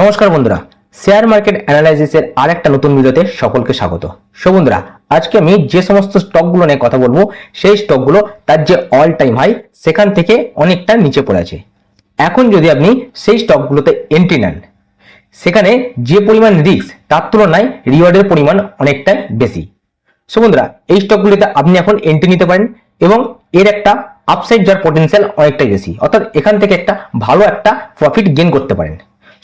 নমস্কার বন্ধুরা, share market অ্যানালাইসিসের আর একটা নতুন ভিডিওতে সকলকে স্বাগত। সো বন্ধুরা, আজকে আমি যে সমস্ত স্টকগুলো নিয়ে কথা বলব, সেই স্টকগুলো তার যে অল টাইম হাই সেখান থেকে অনেকটা নিচে পড়ে আছে। এখন যদি আপনি সেই স্টকগুলোতে এন্ট্রি নেন, সেখানে যে পরিমাণ রিস্ক তার তুলনায় রিওয়ার্ডের পরিমাণ অনেকটাই বেশি। সো বন্ধুরা, এই স্টকগুলিতে আপনি এখন এন্ট্রি নিতে পারেন এবং এর একটা আপসাইড যাওয়ার পটেনশিয়াল অনেকটাই বেশি। অর্থাৎ এখান থেকে একটা ভালো একটা প্রফিট গেইন করতে পারেন।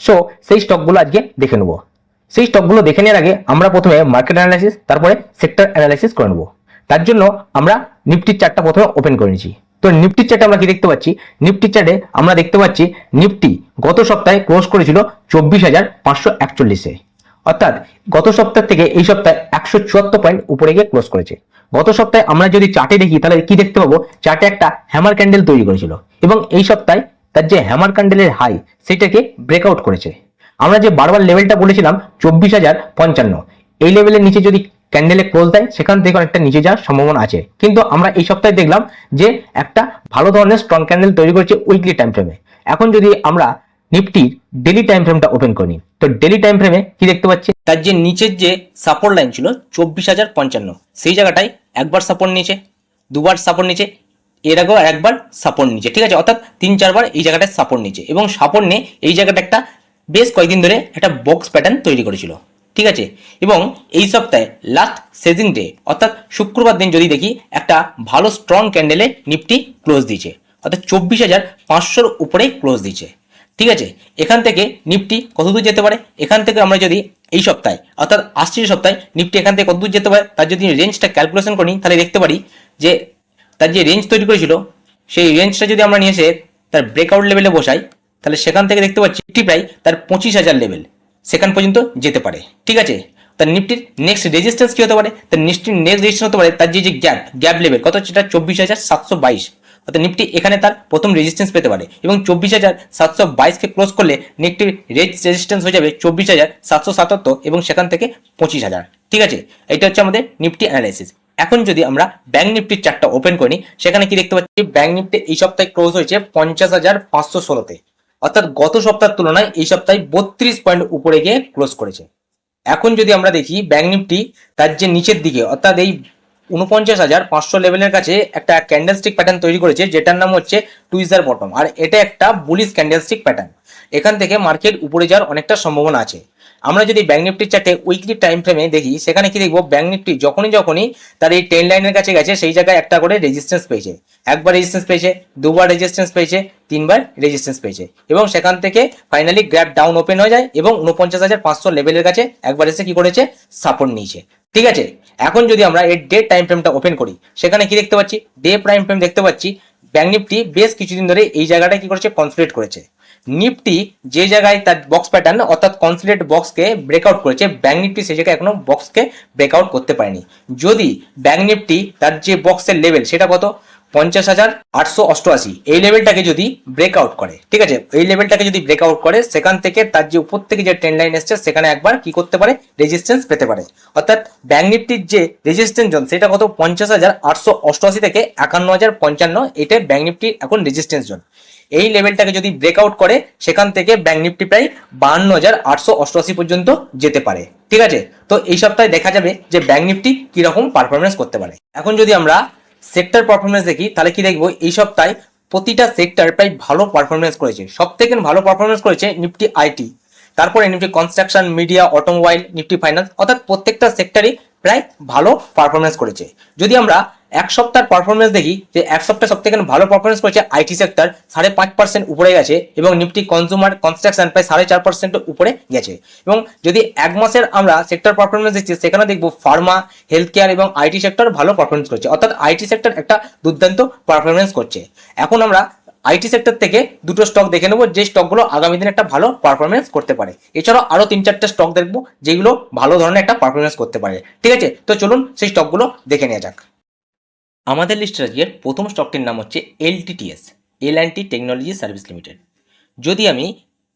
সো সেই স্টকগুলো আজকে দেখে নেব। সেই স্টকগুলো দেখে নেওয়ার আগে আমরা প্রথমে মার্কেট অ্যানালাইসিস তারপরে সেক্টর অ্যানালাইসিস করে নেব। তার জন্য আমরা নিফটির চার্টটা প্রথমে ওপেন করে নিচ্ছি তো নিফটির চার্টে আমরা কি দেখতে পাচ্ছি? নিফটির চার্টে আমরা দেখতে পাচ্ছি নিফটি গত সপ্তাহে ক্লোজ করেছিল চব্বিশ হাজার পাঁচশো একচল্লিশে। অর্থাৎ গত সপ্তাহ থেকে এই সপ্তাহে একশো চুয়াত্তর পয়েন্ট উপরে গিয়ে ক্লোজ করেছে। গত সপ্তাহে আমরা যদি চার্টে দেখি, তাহলে কি দেখতে পাবো? চার্টে একটা হ্যামার ক্যান্ডেল তৈরি করেছিল। এবং এই সপ্তাহে তার যে হ্যামার ক্যান্ডেলের হাই সেটাকে ব্রেকআউট করেছে। আমরা যে বারবার লেভেলটা বলেছিলাম, চব্বিশ হাজার পঞ্চান্ন। এই লেভেলের নিচে যদি ক্যান্ডেলে ক্লোজ দেয়, সেখান থেকে অনেকটা নিচে যাওয়ার সম্ভাবনা আছে। কিন্তু আমরা এই সপ্তাহে দেখলাম যে একটা ভালো ধরনের স্ট্রং ক্যান্ডেল তৈরি করেছে উইকলি টাইম ফ্রেমে এখন যদি আমরা নিফটির ডেলি টাইম ফ্রেমটা ওপেন করি তো ডেলি টাইম ফ্রেমে কি দেখতে পাচ্ছি? তার যে নিচের যে সাপোর্ট লাইন ছিল, চব্বিশ হাজার পঞ্চান্ন। সেই জায়গাটায় একবার সাপোর্ট নিচে দুবার সাপোর্ট নিচে এর আগেও একবার সাপোর্ট নিচে ঠিক আছে? অর্থাৎ তিন চারবার এই জায়গাটায় সাপোর্ট নিচে এবং সাপোর্ট নিয়ে এই জায়গাটা একটা বেশ কয়েকদিন ধরে একটা বক্স প্যাটার্ন তৈরি করেছিল, ঠিক আছে? এবং এই সপ্তাহে লাস্ট সেজিং ডে অর্থাৎ শুক্রবার দিন যদি দেখি, একটা ভালো স্ট্রং ক্যান্ডেলে নিফটি ক্লোজ দিয়েছে, অর্থাৎ চব্বিশ হাজার পাঁচশোর উপরেই ক্লোজ দিয়েছে, ঠিক আছে? এখান থেকে নিফটি কত দূর যেতে পারে? এখান থেকে আমরা যদি এই সপ্তাহে, অর্থাৎ আসছে সপ্তাহে নিফটি এখান থেকে কত দূর যেতে পারে? তার যদি রেঞ্জটা ক্যালকুলেশন করি, তাহলে দেখতে পারি যে তার যে রেঞ্জ তৈরি করেছিল, সেই রেঞ্জটা যদি আমরা নিয়ে এসে তার ব্রেকআউট লেভেলে বসাই, তাহলে সেখান থেকে দেখতে পাচ্ছি নিফটি প্রায় তার পঁচিশ হাজার লেভেল সেখান পর্যন্ত যেতে পারে। ঠিক আছে? তার নিফটির নেক্সট রেজিস্ট্যান্স কি হতে পারে? তার নিফটির নেক্সট রেজিস্ট্যান্স হতে পারে তার যে যে গ্যাপ গ্যাপ লেভেল কত এটা চব্বিশ হাজার সাতশো বাইশ। অর্থাৎ নিফটি এখানে তার প্রথম রেজিস্ট্যান্স পেতে পারে এবং চব্বিশ হাজার সাতশো বাইশকে ক্লোজ করলে নিফটির রেজ রেজিস্ট্যান্স হয়ে যাবে চব্বিশ হাজার সাতশো সাতাত্তর এবং সেখান থেকে পঁচিশ হাজার। ঠিক আছে? এটা হচ্ছে আমাদের নিফটি অ্যানালাইসিস এখন যদি আমরা ব্যাংক নিফটির চারটা ওপেন করি সেখানে কি দেখতে পাচ্ছি? ব্যাংক নিফটি এই সপ্তাহে ক্লোজ হয়েছে পঞ্চাশ হাজার পাঁচশো ষোলোতে অর্থাৎ গত সপ্তাহের তুলনায় এই সপ্তাহে বত্রিশ পয়েন্ট উপরে গিয়ে ক্লোজ করেছে। এখন যদি আমরা দেখি ব্যাংক নিফটি তার যে নিচের দিকে, অর্থাৎ এই উনপঞ্চাশ হাজার পাঁচশো লেভেলের কাছে একটা ক্যান্ডেলস্টিক প্যাটার্ন তৈরি করেছে, যেটার নাম হচ্ছে টুইজার বটম আর এটা একটা বুলিশ ক্যান্ডেলস্টিক প্যাটার্ন এখান থেকে মার্কেট উপরে যাওয়ার অনেকটা সম্ভাবনা আছে। আমরা যদি ব্যাংক নিফটির চার্টে উইকলি টাইম ফ্রেমে দেখি, সেখানে কি দেখব? ব্যাংক নিফটি যখনই যখনই তার এই টেন লাইনের কাছে গেছে, সেই জায়গায় একটা করে রেজিস্ট্যান্স পেয়েছে। একবার রেজিস্ট্যান্স পেয়েছে, দুবার রেজিস্ট্যান্স পেয়েছে, তিনবার রেজিস্ট্যান্স পেয়েছে। এবং সেখান থেকে ফাইনালি গ্র্যাপ ডাউন ওপেন হয়ে যায় এবং উনপঞ্চাশ হাজার পাঁচশো লেভেলের কাছে একবার এসে কি করেছে? সাপোর্ট নিয়েছে। ঠিক আছে? এখন যদি আমরা এর ডে টাইম ফ্রেমটা ওপেন করি, সেখানে কি দেখতে পাচ্ছি? ডে প্রাইম ফ্রেম দেখতে পাচ্ছি। ব্যাংক নিফটি বেশ কিছুদিন ধরে এই জায়গাটা কি করেছে? কনসুলেট করেছে। নিফটি যে জায়গায় তার বক্স প্যাটার্ন অর্থাৎ কনসুলেট বক্সকে ব্রেকআউট করেছে ব্যাংক নিফটি সেই জায়গায় এখনও বক্সকে ব্রেকআউট করতে পারেনি। যদি ব্যাংক নিফটি তার যে বক্সের লেভেল সেটা কত? পঞ্চাশ হাজার আটশো অষ্টআশি। এই লেভেলটাকে যদি ব্রেকআউট করে, ঠিক আছে? এই লেভেলটাকে যদি ব্রেকআউট করে, সেখান থেকে তার যে উপর থেকে যে ট্রেন লাইন এসছে, সেখানে একবার কি করতে পারে? রেজিস্ট্যান্স পেতে পারে। অর্থাৎ ব্যাংক নিফটির যে রেজিস্ট্যান্স জোন সেটা কত? পঞ্চাশ হাজার আটশো অষ্টআশি থেকে একান্ন হাজার পঞ্চান্ন এটা ব্যাংক নিফটির এখন রেজিস্ট্যান্স জোন এই লেভেলটাকে যদি ব্রেকআউট করে, সেখান থেকে ব্যাংক নিফটি প্রায় বাহান্ন হাজার আটশো অষ্টআশি পর্যন্ত যেতে পারে। ঠিক আছে? তো এই সপ্তাহে দেখা যাবে যে ব্যাংক নিফটি কীরকম পারফরমেন্স করতে পারে। এখন যদি আমরা সেক্টর পারফরমেন্স দেখি, তাহলে কি দেখব? এই সপ্তাহে প্রতিটা সেক্টর প্রায় ভালো পারফরমেন্স করেছে। সব থেকে ভালো পারফরমেন্স করেছে নিফটি আইটি তারপরে Nifty construction media automobile Nifty finance অর্থাৎ প্রত্যেকটা সেক্টরই প্রায় ভালো পারফরমেন্স করেছে। যদি আমরা এক সপ্তাহের পারফরমেন্স দেখি যে এক সপ্তাহে সব থেকে ভালো পারফরমেন্স করেছে আইটি সেক্টর সাড়ে পাঁচ পার্সেন্ট উপরে গেছে এবং নিফটি কনজিউমার কনস্ট্রাকশন প্রায় সাড়ে চার পার্সেন্ট উপরে গেছে। এবং যদি এক মাসের আমরা সেক্টর পারফরমেন্স দেখছি সেখানে দেখব ফার্মা হেলথ কেয়ার এবং আইটি সেক্টর ভালো পারফরমেন্স করছে। অর্থাৎ আইটি সেক্টর একটা দুর্দান্ত পারফরমেন্স করছে। এখন আমরা আইটি সেক্টর থেকে দুটো স্টক দেখে নেব, যে স্টকগুলো আগামী দিনে একটা ভালো পারফরমেন্স করতে পারে। এছাড়াও আরও তিন চারটে স্টক দেখব, যেগুলো ভালো ধরনের একটা পারফরমেন্স করতে পারে। ঠিক আছে? তো চলুন সেই স্টকগুলো দেখে নেওয়া যাক। আমাদের লিস্টের আজকের প্রথম স্টকটির নাম হচ্ছে LTTS L and T technology service limited যদি আমি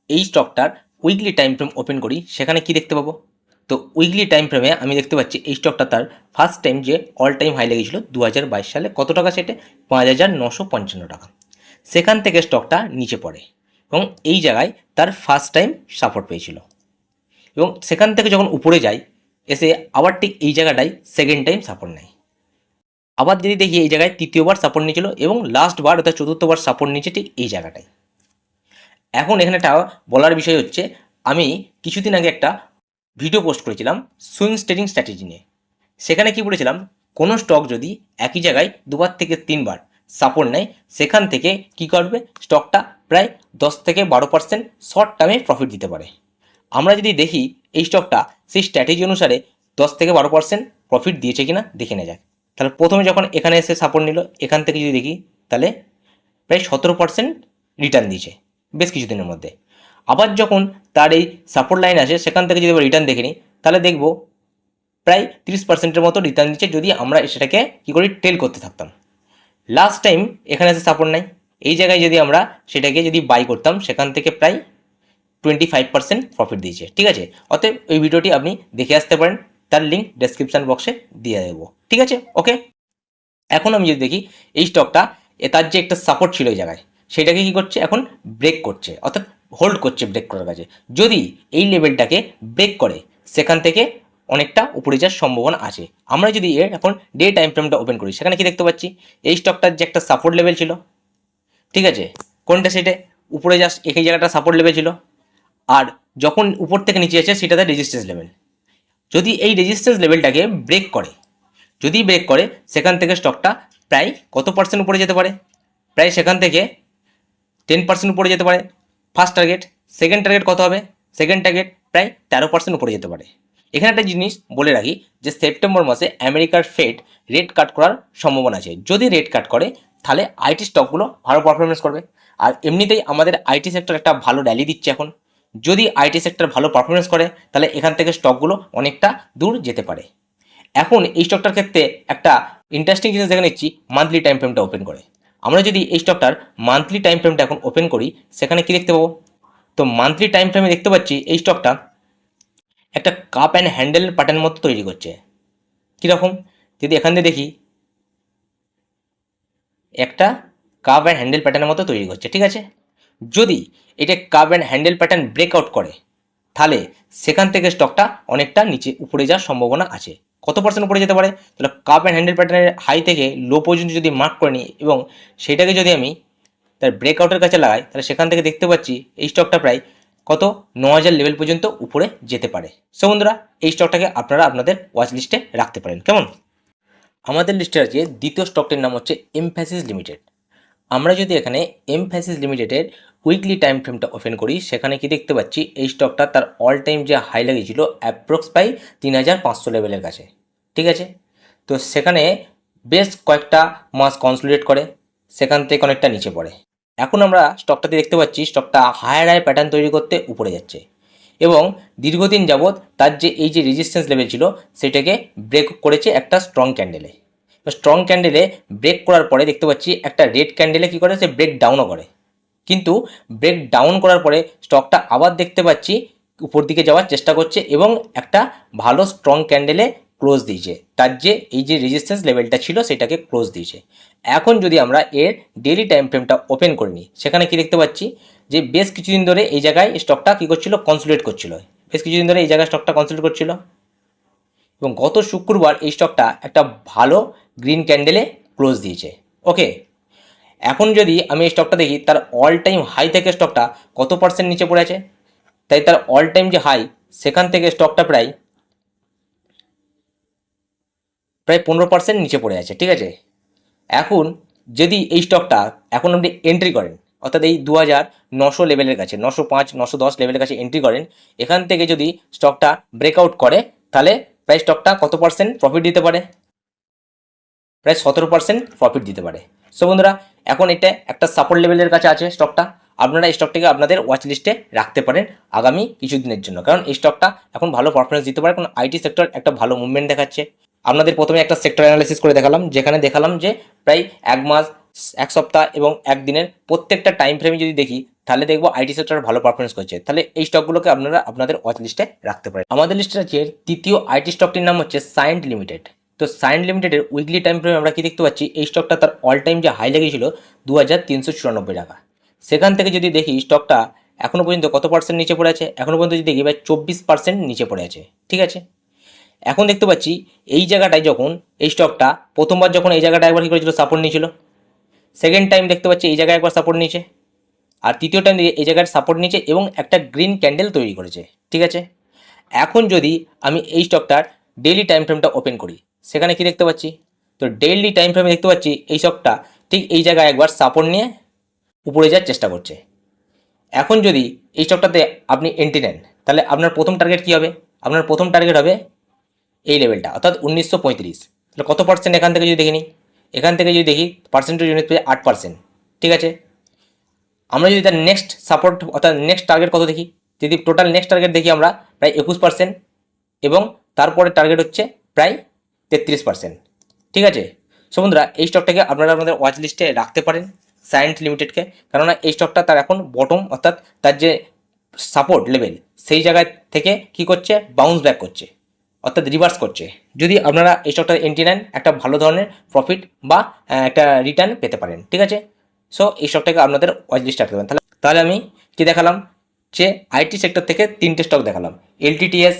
এই স্টকটার উইকলি টাইম ফ্রেম ওপেন করি, সেখানে কি দেখতে পাবো? তো উইকলি টাইম ফ্রেমে আমি দেখতে পাচ্ছি এই স্টকটা তার ফার্স্ট টাইম যে অল টাইম হাই লেগেছিল দু হাজার বাইশ সালে। কত টাকা সেটে? পাঁচ হাজার নশো পঞ্চান্ন টাকা। সেখান থেকে স্টকটা নিচে পড়ে এবং এই জায়গায় তার ফার্স্ট টাইম সাপোর্ট পেয়েছিল। এবং সেখান থেকে যখন উপরে যায় এসে আবার ঠিক এই জায়গাটায় সেকেন্ড টাইম সাপোর্ট নেয়। আবার যদি দেখি এই জায়গায় তৃতীয়বার সাপোর্ট নিয়েছিল এবং লাস্ট বার অর্থাৎ চতুর্থবার সাপোর্ট নিয়েছে ঠিক এই জায়গাটায়। এখন এখানে একটা বলার বিষয় হচ্ছে, আমি কিছুদিন আগে একটা ভিডিও পোস্ট করেছিলাম সুইং ট্রেডিং স্ট্র্যাটেজি নিয়ে। সেখানে কি বলেছিলাম, কোনো স্টক যদি একই জায়গায় দুবার থেকে তিনবার সাপোর্ট নেয়, সেখান থেকে কি করবে স্টকটা প্রায় দশ থেকে বারো পার্সেন্ট শর্ট টার্মে প্রফিট দিতে পারে। আমরা যদি দেখি এই স্টকটা সেই স্ট্র্যাটেজি অনুসারে দশ থেকে বারো পার্সেন্ট প্রফিট দিয়েছে কিনা, দেখে নেওয়া যাক। তাহলে প্রথমে যখন এখানে এসে সাপোর্ট নিল, এখান থেকে যদি দেখি, তাহলে প্রায় সতেরো পার্সেন্ট রিটার্ন দিয়েছে বেশ কিছুদিনের মধ্যে। আবার যখন তার এই সাপোর্ট লাইন আসে, সেখান থেকে যদি রিটার্ন দেখে নিই, তাহলে দেখব প্রায় তিরিশ পার্সেন্টের মতো রিটার্ন দিচ্ছে যদি আমরা সেটাকে কী করি টেল করতে থাকতাম। লাস্ট টাইম এখানে এসে সাপোর্ট নাই। এই জায়গায় যদি আমরা সেটাকে যদি বাই করতাম, সেখান থেকে প্রায় টোয়েন্টি ফাইভ পার্সেন্ট প্রফিট দিয়েছে। ঠিক আছে? অতএব ওই ভিডিওটি আপনি দেখে আসতে পারেন। তার লিঙ্ক ডেসক্রিপশান বক্সে দিয়ে দেবো। ঠিক আছে? ওকে এখন আমি যদি দেখি, এই স্টকটা তার যে একটা সাপোর্ট ছিল এই জায়গায়, সেটাকে কি করছে? এখন ব্রেক করছে, অর্থাৎ হোল্ড করছে ব্রেক করার কাছে যদি এই লেভেলটাকে ব্রেক করে, সেখান থেকে অনেকটা উপরে যাওয়ার সম্ভাবনা আছে। আমরা যদি এর এখন ডে টাইম ফ্রেমটা ওপেন করি, সেখানে কি দেখতে পাচ্ছি? এই স্টকটার যে একটা সাপোর্ট লেভেল ছিল, ঠিক আছে? কোনটা সেটে? উপরে জাস্ট একই জায়গাটা সাপোর্ট লেভেল ছিল। আর যখন উপর থেকে নিচে আছে সেটাতে রেজিস্ট্যান্স লেভেল যদি এই রেজিস্ট্যান্স লেভেলটাকে ব্রেক করে, যদি ব্রেক করে, সেখান থেকে স্টকটা প্রায় কত পার্সেন্ট উপরে যেতে পারে? প্রায় সেখান থেকে টেন পার্সেন্ট উপরে যেতে পারে। ফার্স্ট টার্গেট সেকেন্ড টার্গেট কত হবে? সেকেন্ড টার্গেট প্রায় তেরো পার্সেন্ট উপরে যেতে পারে। এখানে একটা জিনিস বলে রাখি যে সেপ্টেম্বর মাসে আমেরিকার ফেড রেট কাট করার সম্ভাবনা আছে। যদি রেট কাট করে, তাহলে আইটি স্টকগুলো ভালো পারফরমেন্স করবে। আর এমনিতেই আমাদের আইটি সেক্টর একটা ভালো র্যালি দিচ্ছে এখন। যদি আইটি সেক্টর ভালো পারফরমেন্স করে, তাহলে এখান থেকে স্টকগুলো অনেকটা দূর যেতে পারে। এখন এই স্টকটার ক্ষেত্রে একটা ইন্টারেস্টিং জিনিস দেখে নিচ্ছি মান্থলি টাইম ফ্রেমটা ওপেন করে। আমরা যদি এই স্টকটার মান্থলি টাইম ফ্রেমটা এখন ওপেন করি, সেখানে কি দেখতে পাবো? তো মান্থলি টাইম ফ্রেমে দেখতে পাচ্ছি, এই স্টকটা একটা কাপ অ্যান্ড হ্যান্ডেল প্যাটার্ন মতো তৈরি করছে। কীরকম? যদি এখান দিয়ে দেখি, একটা কাপ অ্যান্ড হ্যান্ডেল প্যাটার্নের মতো তৈরি করছে, ঠিক আছে? যদি এটা cup and handle pattern breakout করে, তাহলে সেখান থেকে স্টকটা অনেকটা নিচে উপরে যাওয়ার সম্ভাবনা আছে। কত পার্সেন্ট উপরে যেতে পারে? তাহলে কাপ অ্যান্ড হ্যান্ডেল প্যাটার্নের হাই থেকে লো পর্যন্ত যদি মার্ক করে নিই এবং সেটাকে যদি আমি তার ব্রেকআউটের কাছে লাগাই, তাহলে সেখান থেকে দেখতে পাচ্ছি এই স্টকটা প্রায় কত? ন হাজার লেভেল পর্যন্ত উপরে যেতে পারে। সো বন্ধুরা, এই স্টকটাকে আপনারা আপনাদের ওয়াচ লিস্টে রাখতে পারেন। কেমন? আমাদের লিস্টে আছে দ্বিতীয় স্টকটির নাম হচ্ছে এমফ্যাসিস লিমিটেড আমরা যদি এখানে এমফ্যাসিস লিমিটেডের উইকলি টাইম ফ্রেমটা ওপেন করি, সেখানে কি দেখতে পাচ্ছি, এই স্টকটা তার অল টাইম যে হাই লাগিয়েছিল অ্যাপ্রক্স প্রায় তিন হাজার পাঁচশো লেভেলের কাছে, ঠিক আছে? তো সেখানে বেশ কয়েকটা মাস কনসলিডেট করে, সেখান থেকে অনেকটা নিচে পড়ে। এখন আমরা স্টকটাতে দেখতে পাচ্ছি স্টকটা হায়ার হাই প্যাটার্ন তৈরি করতে উপরে যাচ্ছে। এবং দীর্ঘদিন যাবৎ তার যে এই যে রেজিস্ট্যান্স লেভেল ছিল, সেটাকে ব্রেক করেছে একটা স্ট্রং ক্যান্ডেলে স্ট্রং ক্যান্ডেলে ব্রেক করার পরে দেখতে পাচ্ছি একটা রেড ক্যান্ডেলে কী করে, সে ব্রেক ডাউনও করে। কিন্তু ব্রেক ডাউন করার পরে স্টকটা আবার দেখতে পাচ্ছি, উপর দিকে যাওয়ার চেষ্টা করছে এবং একটা ভালো স্ট্রং ক্যান্ডেলে ক্লোজ দিয়েছে। তার যে এই যে রেজিস্ট্যান্স লেভেলটা ছিল সেটাকে ক্লোজ দিয়েছে। এখন যদি আমরা এর ডেলি টাইম ফ্রেমটা ওপেন করে নিই, সেখানে কি দেখতে পাচ্ছি যে বেশ কিছুদিন ধরে এই জায়গায় স্টকটা কী করছিল? কনসুলেট করছিল। বেশ কিছুদিন ধরে এই জায়গায় স্টকটা কনসুলেট করছিল। এবং গত শুক্রবার এই স্টকটা একটা ভালো গ্রিন ক্যান্ডেলে ক্লোজ দিয়েছে। ওকে এখন যদি আমি এই স্টকটা দেখি, তার অল টাইম হাই থেকে স্টকটা কত পার্সেন্ট নিচে পড়ে আছে? তাই তার অল টাইম যে হাই সেখান থেকে স্টকটা প্রায় প্রায় পনেরো পার্সেন্ট নিচে পড়ে আছে, ঠিক আছে? এখন যদি এই স্টকটা এখন আপনি এন্ট্রি করেন, অর্থাৎ এই দু হাজার নশো লেভেলের কাছে, নশো পাঁচ, নশো দশ লেভেলের কাছে এন্ট্রি করেন, এখান থেকে যদি স্টকটা ব্রেকআউট করে, তাহলে প্রায় স্টকটা কত পার্সেন্ট প্রফিট দিতে পারে? প্রায় সতেরো পার্সেন্ট প্রফিট দিতে পারে। সো বন্ধুরা, এখন এটা একটা সাপোর্ট লেভেলের কাছে আছে স্টকটা আপনারা এই স্টকটাকে আপনাদের ওয়াচ লিস্টে রাখতে পারেন আগামী কিছুদিনের জন্য। কারণ এই স্টকটা এখন ভালো পারফরমেন্স দিতে পারে, কারণ আইটি সেক্টর একটা ভালো মুভমেন্ট দেখাচ্ছে। আপনাদের প্রথমে একটা সেক্টর অ্যানালিসিস করে দেখালাম, যেখানে দেখালাম যে প্রায় এক মাস, এক সপ্তাহ এবং একদিনের প্রত্যেকটা টাইম ফ্রেমে যদি দেখি, তাহলে দেখব আইটি সেক্টর ভালো পারফরমেন্স করছে। তাহলে এই স্টকগুলোকে আপনারা আপনাদের ওয়াচ লিস্টে রাখতে পারেন। আমাদের লিস্টে আছে তৃতীয় আইটি স্টকটির নাম হচ্ছে সায়েন্ট লিমিটেড তো সায়েন্ট লিমিটেডের উইকলি টাইম ফ্রেমে আমরা কি দেখতে পাচ্ছি? এই স্টকটা তার অল টাইম যে হাই লেগেছিল দু হাজার তিনশো চুরানব্বই টাকা। সেখান থেকে যদি দেখি স্টকটা এখনও পর্যন্ত কত পার্সেন্ট নিচে পড়ে আছে? এখনও পর্যন্ত যদি দেখি ভাই চব্বিশ পার্সেন্ট নিচে পড়ে আছে। ঠিক আছে? এখন দেখতে পাচ্ছি এই জায়গাটায় যখন এই স্টকটা প্রথমবার যখন এই জায়গাটা একবার কী করেছিল? সাপোর্ট নিয়েছিল। সেকেন্ড টাইম দেখতে পাচ্ছি এই জায়গায় একবার সাপোর্ট নিয়েছে। আর তৃতীয় টাইম এই জায়গায় সাপোর্ট নিয়েছে এবং একটা গ্রিন ক্যান্ডেল তৈরি করেছে। ঠিক আছে? এখন যদি আমি এই স্টকটার ডেইলি টাইম ফ্রেমটা ওপেন করি। সেখানে কি দেখতে পাচ্ছি? তো ডেইলি টাইম ফ্রেমে দেখতে পাচ্ছি এই স্টকটা ঠিক এই জায়গায় একবার সাপোর্ট নিয়ে উপরে যাওয়ার চেষ্টা করছে। এখন যদি এই স্টকটাতে আপনি এন্ট্রি নেন, তাহলে আপনার প্রথম টার্গেট কী হবে? আপনার প্রথম টার্গেট হবে এই লেভেলটা অর্থাৎ উনিশশো পঁয়ত্রিশ। তাহলে কত পার্সেন্ট এখান থেকে যদি দেখে নিই? এখান থেকে যদি দেখি পার্সেন্টেজ ইউনিট পেয়ে আট পার্সেন্ট ঠিক আছে? আমরা যদি তার নেক্সট সাপোর্ট অর্থাৎ নেক্সট টার্গেট কত দেখি? যদি টোটাল নেক্সট টার্গেট দেখি আমরা, প্রায় একুশ পার্সেন্ট এবং তারপরে টার্গেট হচ্ছে প্রায় তেত্রিশ পার্সেন্ট ঠিক আছে? সো এই স্টকটাকে আপনারা আপনাদের ওয়াচ লিস্টে রাখতে পারেন সায়েন্ট লিমিটেডকে কেননা এই স্টকটা তার এখন বটম অর্থাৎ তার যে সাপোর্ট লেভেল সেই জায়গায় থেকে কি করছে? বাউন্স ব্যাক করছে, অর্থাৎ রিভার্স করছে। যদি আপনারা এই স্টকটা এন্ট্রি নেন, একটা ভালো ধরনের প্রফিট বা একটা রিটার্ন পেতে পারেন। ঠিক আছে? সো এই স্টকটাকে আপনাদের ওয়াচ লিস্টে রাখতে পারেন। তাহলে তাহলে আমি কি দেখালাম? যে আইটি সেক্টর থেকে তিনটে স্টক দেখালাম। এলটিটিএস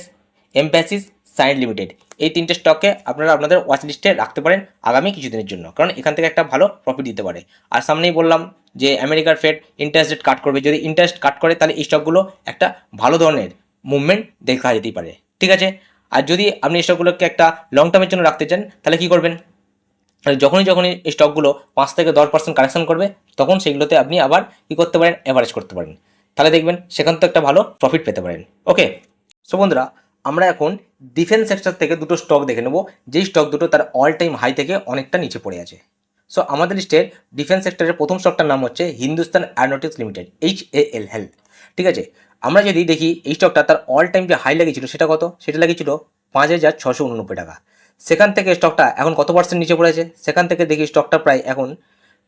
এমপ্যাসিস সাইন লিমিটেড এই তিনটে স্টককে আপনারা আপনাদের ওয়াচ লিস্টে রাখতে পারেন আগামী কিছুদিনের জন্য, কারণ এখান থেকে একটা ভালো প্রফিট দিতে পারে। আর সামনেই বললাম যে আমেরিকার ফেড ইন্টারেস্ট রেট কাট করবে। যদি ইন্টারেস্ট কাট করে, তাহলে এই স্টকগুলো একটা ভালো ধরনের মুভমেন্ট দেখা যেতেই পারে। ঠিক আছে? আর যদি আপনি এই স্টকগুলোকে একটা লং টার্মের জন্য রাখতে চান, তাহলে কি করবেন? যখনই যখনই এই স্টকগুলো পাঁচ থেকে দশ পার্সেন্ট কারেকশন করবে, তখন সেগুলোতে আপনি আবার কী করতে পারেন? অ্যাভারেজ করতে পারেন। তাহলে দেখবেন সেখান থেকে একটা ভালো প্রফিট পেতে পারেন। ওকে সো বন্ধুরা আমরা এখন ডিফেন্স সেক্টর থেকে দুটো স্টক দেখে নেব। যেই স্টক দুটো তার অল টাইম হাই থেকে অনেকটা নিচে পড়ে আছে। সো আমাদের লিস্টের ডিফেন্স সেক্টরের প্রথম স্টকটার নাম হচ্ছে Hindustan aeronautics limited H A L health ঠিক আছে? আমরা যদি দেখি এই স্টকটা তার অল টাইম যে হাই লেগেছিল সেটা কত? সেটা লেগেছিল পাঁচ হাজার ছশো উননব্বই টাকা। সেখান থেকে স্টকটা এখন কত পার্সেন্ট নিচে পড়েছে? সেখান থেকে দেখি স্টকটা প্রায় এখন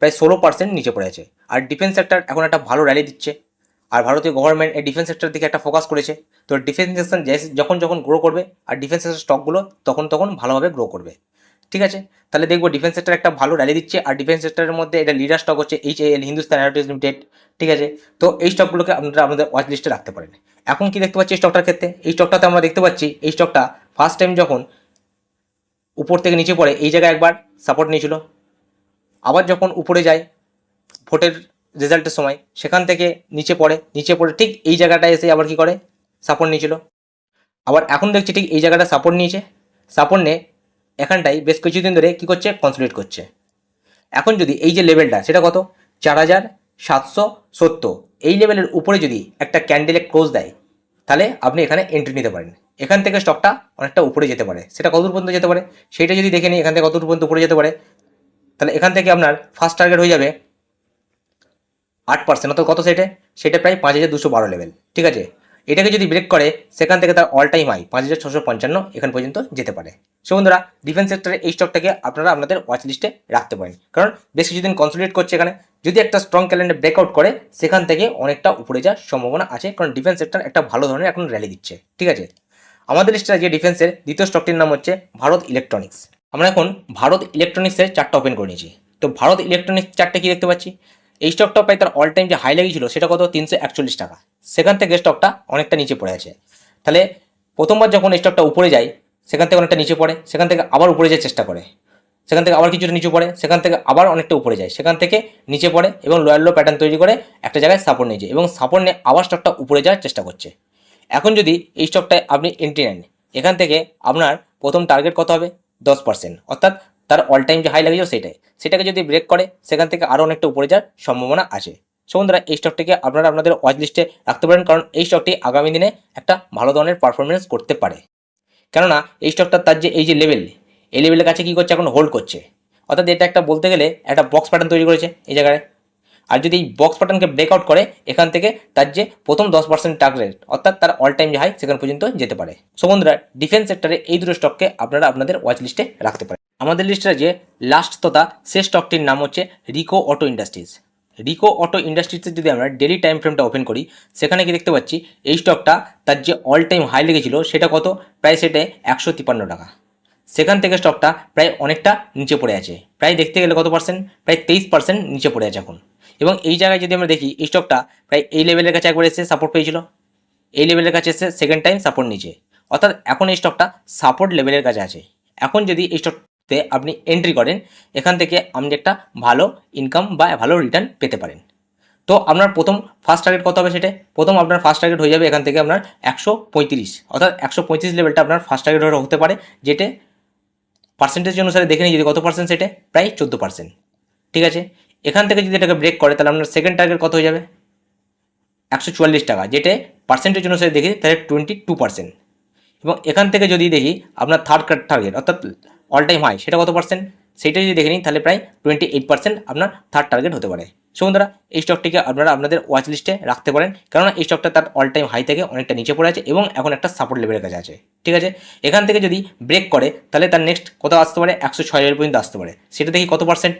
প্রায় ষোলো পার্সেন্ট নিচে পড়ে আছে আর ডিফেন্স সেক্টর এখন একটা ভালো র্যালি দিচ্ছে। আর ভারতীয় গভর্নমেন্ট এই ডিফেন্স সেক্টরের দিকে একটা ফোকাস করেছে। তো ডিফেন্স সেকশন যখন যখন গ্রো করবে আর ডিফেন্স সেক্টর স্টকগুলো তখন তখন ভালোভাবে গ্রো করবে। ঠিক আছে? তাহলে দেখব ডিফেন্স সেক্টর একটা ভালো র্যালি দিচ্ছে আর ডিফেন্স সেক্টরের মধ্যে এটা লিডার স্টক হচ্ছে H L Hindustan aeronautics limited ঠিক আছে? তো এই স্টকগুলোকে আপনারা আপনাদের ওয়াচ লিস্টে রাখতে পারেন। এখন কি দেখতে পাচ্ছি স্টকটার ক্ষেত্রে? এই স্টকটাতে আমরা দেখতে পাচ্ছি এই স্টকটা ফার্স্ট টাইম যখন উপর থেকে নিচে পড়ে, এই জায়গায় একবার সাপোর্ট নিয়েছিল। আবার যখন উপরে যায়, ভোটের রেজাল্টের সময়। সেখান থেকে নিচে পড়ে। নিচে পড়ে ঠিক এই জায়গাটায় এসে আবার কি করে? সাপোর্ট নিয়েছিল। আবার এখন দেখছি ঠিক এই জায়গাটা সাপোর্ট নিয়েছে। সাপোর্ট নিয়ে এখানটাই বেশ কিছুদিন ধরে কি করছে? কনসোলিডেট করছে। এখন যদি এই যে লেভেলটা সেটা কত? চার হাজার সাতশো সত্তর। এই লেভেলের উপরে যদি একটা ক্যান্ডেলে ক্লোজ দেয়, তাহলে আপনি এখানে এন্ট্রি নিতে পারেন। এখান থেকে স্টকটা অনেকটা উপরে যেতে পারে। সেটা কতদূর পর্যন্ত যেতে পারে? সেটা যদি দেখে নিই, এখান থেকে কতদূর পর্যন্ত উপরে যেতে পারে? তাহলে এখান থেকে আপনার ফার্স্ট টার্গেট হয়ে যাবে আট পার্সেন্ট অর্থাৎ কত সেটে? সেটা প্রায় পাঁচ হাজার দুশো বারো লেভেল ঠিক আছে? এটাকে যদি ব্রেক করে, সেখান থেকে তার অল টাইম হাই পাঁচ হাজার ছশো পঞ্চান্ন, এখান পর্যন্ত যেতে পারে। সো বন্ধুরা ডিফেন্স সেক্টরে এই স্টকটাকে আপনারা আপনাদের ওয়াচ লিস্টে রাখতে পারেন। কারণ বেশ কিছুদিন কনসোলিডেট করছে এখানে। যদি একটা স্ট্রং ক্যালেন্ডার ব্রেকআউট করে, সেখান থেকে অনেকটা উপরে যাওয়ার সম্ভাবনা আছে, কারণ ডিফেন্স সেক্টর একটা ভালো ধরনের এখন র্যালি দিচ্ছে, ঠিক আছে? আমাদের লিস্টে যে ডিফেন্সের দ্বিতীয় স্টকটির নাম হচ্ছে ভারত ইলেকট্রনিক্স আমরা এখন ভারত ইলেকট্রনিক্সের চারটা ওপেন করে নিয়েছি। তো ভারত ইলেকট্রনিক্স চারটে কি দেখতে পাচ্ছি? এই স্টকটা প্রায় তার অল টাইম যে হাই লেগেছিল, সেটা কত? তিনশো একচল্লিশ টাকা। সেখান থেকে স্টকটা অনেকটা নিচে পড়ে আছে। তাহলে প্রথমবার যখন স্টকটা উপরে যায়, সেখান থেকে অনেকটা নিচে পড়ে, সেখান থেকে আবার উপরে যাওয়ার চেষ্টা করে। সেখান থেকে আবার কিছুটা নিচে পড়ে, সেখান থেকে আবার অনেকটা উপরে যায়। সেখান থেকে নিচে পড়ে এবং লোয়ার লো প্যাটার্ন তৈরি করে একটা জায়গায় সাপোর্ট নিয়ে যায় এবং সাপোর্ট নিয়ে আবার স্টকটা উপরে যাওয়ার চেষ্টা করছে। এখন যদি এই স্টকটায় আপনি এন্ট্রি নেন, এখান থেকে আপনার প্রথম টার্গেট কত হবে? দশ পার্সেন্ট অর্থাৎ তার অল টাইম যে হাই লাগেছিল সেটাই। সেটাকে যদি ব্রেক করে, সেখান থেকে আরও অনেকটা উপরে যাওয়ার সম্ভাবনা আছে। সো বন্ধুরা, এই স্টকটিকে আপনারা আপনাদের ওয়াচ লিস্টে রাখতে পারেন, কারণ এই স্টকটি আগামী দিনে একটা ভালো ধরনের পারফরমেন্স করতে পারে। কেননা, এই স্টকটা তার যে, এই যে লেভেল এই লেভেলের কাছে কী করছে, এখন হোল্ড করছে। অর্থাৎ এটা একটা বলতে গেলে একটা বক্স প্যাটার্ন তৈরি করেছে এই জায়গায়। আর যদি এই বক্স প্যাটার্নকে ব্রেকআউট করে, এখান থেকে তার যে প্রথম দশ পার্সেন্ট টার্গেট অর্থাৎ তার অল টাইম যে হাই সেখান পর্যন্ত যেতে পারে। সো বন্ধুরা ডিফেন্স সেক্টরে এই দুটো স্টককে আপনারা আপনাদের ওয়াচ লিস্টে রাখতে পারেন। আমাদের লিস্টে যে লাস্ট তথা শেষ স্টকটির নাম হচ্ছে Rico auto industries Rico auto ইন্ডাস্ট্রিজের যদি আমরা ডেলি টাইম ফ্রেমটা ওপেন করি, সেখানে কি দেখতে পাচ্ছি? এই স্টকটা তার যে অল টাইম হাই লেগেছিল, সেটা কত? প্রায় সেটে একশো তিপ্পান্ন টাকা। সেখান থেকে স্টকটা প্রায় অনেকটা নিচে পড়ে আছে। প্রায় দেখতে গেলে কত পার্সেন্ট প্রায় তেইশ পার্সেন্ট নিচে পড়ে আছে এখন। এবং এই জায়গায় যদি আমরা দেখি, এই স্টকটা প্রায় এই লেভেলের কাছে একবার এসে সাপোর্ট পেয়েছিল। এই লেভেলের কাছে এসে সেকেন্ড টাইম সাপোর্ট নিচে অর্থাৎ এখন এই স্টকটা সাপোর্ট লেভেলের কাছে আছে। এখন যদি এই স্টকতে আপনি এন্ট্রি করেন, এখান থেকে আপনি একটা ভালো ইনকাম বা ভালো রিটার্ন পেতে পারেন। তো আপনার প্রথম ফার্স্ট টার্গেট কত হবে সেটা? প্রথম আপনার ফার্স্ট টার্গেট হয়ে যাবে এখান থেকে আপনার একশো পঁয়ত্রিশ। অর্থাৎ একশো পঁয়ত্রিশ লেভেলটা আপনার ফার্স্ট টার্গেট হতে পারে, যেটা পার্সেন্টেজ অনুসারে দেখে নিই যদি কত পার্সেন্ট সেটা? প্রায় চোদ্দ পার্সেন্ট ঠিক আছে? এখান থেকে যদি এটাকে ব্রেক করে, তাহলে আপনার সেকেন্ড টার্গেট কত হয়ে যাবে? একশো চুয়াল্লিশ টাকা, যেটা পার্সেন্টেজ অনুসারে দেখি, তাহলে টোয়েন্টি টু পার্সেন্ট এবং এখান থেকে যদি দেখি, আপনার থার্ড টার্গেট অর্থাৎ অল টাইম হাই সেটা কত পার্সেন্ট সেটা যদি দেখে নিই, তাহলে প্রায় টোয়েন্টি এইট পার্সেন্ট আপনার থার্ড টার্গেট হতে পারে। সো বন্ধুরা, এই স্টকটিকে আপনারা আপনাদের ওয়াচ লিস্টে রাখতে পারেন, কেননা এই স্টকটা তার অল টাইম হাই থেকে অনেকটা নিচে পড়ে আছে এবং এখন একটা সাপোর্ট লেভেলের কাছে আছে। ঠিক আছে? এখান থেকে যদি ব্রেক করে, তাহলে তার নেক্সট কত আসতে পারে? একশো ছয় লেভেল পর্যন্ত আসতে পারে। সেটা দেখি কত পার্সেন্ট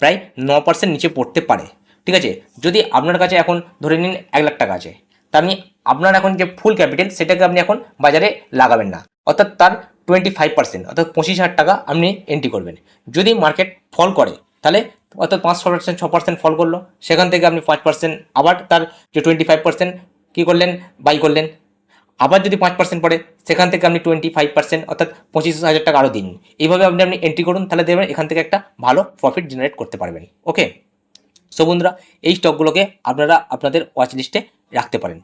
প্রায় ন পার্সেন্ট নিচে পড়তে পারে। ঠিক আছে? যদি আপনার কাছে এখন ধরে নিন এক লাখ টাকা আছে তা আপনি আপনার এখন যে ফুল ক্যাপিটাল সেটাকে আপনি এখন বাজারে লাগাবেন না। অর্থাৎ তার টোয়েন্টি ফাইভ পার্সেন্ট অর্থাৎ পঁচিশ হাজার টাকা আপনি এন্ট্রি করবেন। যদি মার্কেট ফল করে, তাহলে অর্থাৎ পাঁচ ছ পার্সেন্ট ছ পার্সেন্ট ফল করল। সেখান থেকে আপনি পাঁচ পার্সেন্ট আবার তার যে টোয়েন্টি ফাইভ পার্সেন্ট কী করলেন? বাই করলেন। আবার যদি পাঁচ পার্সেন্ট পড়ে, সেখান থেকে আপনি টোয়েন্টি ফাইভ পার্সেন্ট অর্থাৎ পঁচিশ হাজার টাকা আরও দিন। এইভাবে আপনি আপনি এন্ট্রি করুন, তাহলে দেখবেন এখান থেকে একটা ভালো প্রফিট জেনারেট করতে পারবেন। ওকে সো বন্ধুরা, এই স্টকগুলোকে আপনারা আপনাদের ওয়াচ লিস্টে রাখতে পারেন।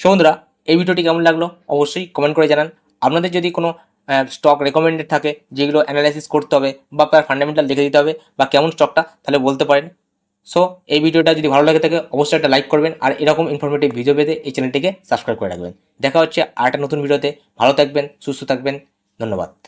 সো বন্ধুরা, এই ভিডিওটি কেমন লাগল অবশ্যই কমেন্ট করে জানান। আপনাদের যদি কোনো স্টক রেকমেন্ডেড থাকে, যেগুলো অ্যানালাইসিস করতে হবে বা তার ফান্ডামেন্টাল দেখে দিতে হবে বা কেমন স্টকটা তাহলে বলতে পারেন। সো, এই ভিডিওটা যদি ভালো লাগে থাকে, অবশ্যই একটা লাইক করবেন আর এরকম ইনফরমেটিভ ভিডিও পেতে এই চ্যানেলটিকে সাবস্ক্রাইব করে রাখবেন। দেখা হচ্ছে আর নতুন ভিডিওতে। ভালো থাকবেন, সুস্থ থাকবেন। ধন্যবাদ।